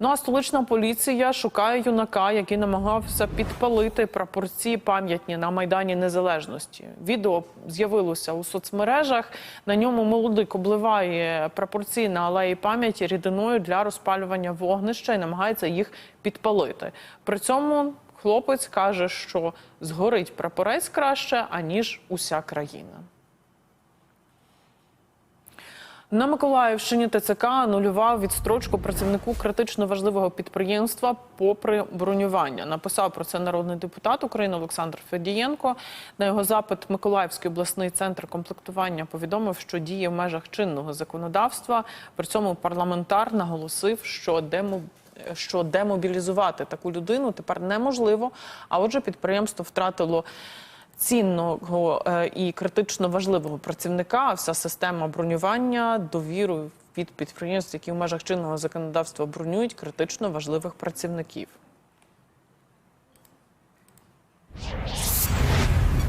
Ну а столична поліція шукає юнака, який намагався підпалити прапорці пам'ятні на майдані Незалежності. Відео з'явилося у соцмережах. На ньому молодик обливає прапорці на алеї пам'яті рідиною для розпалювання вогнища і намагається їх підпалити. При цьому хлопець каже, що згорить прапорець краще аніж уся країна. На Миколаївщині ТЦК анулював відстрочку працівнику критично важливого підприємства попри бронювання. Написав про це народний депутат України Олександр Федієнко. На його запит Миколаївський обласний центр комплектування повідомив, що діє в межах чинного законодавства. При цьому парламентар наголосив, що демо що демобілізувати таку людину тепер неможливо. А отже, підприємство втратило цінного е, і критично важливого працівника. Вся система бронювання довіру від підприємств, які в межах чинного законодавства бронюють критично важливих працівників.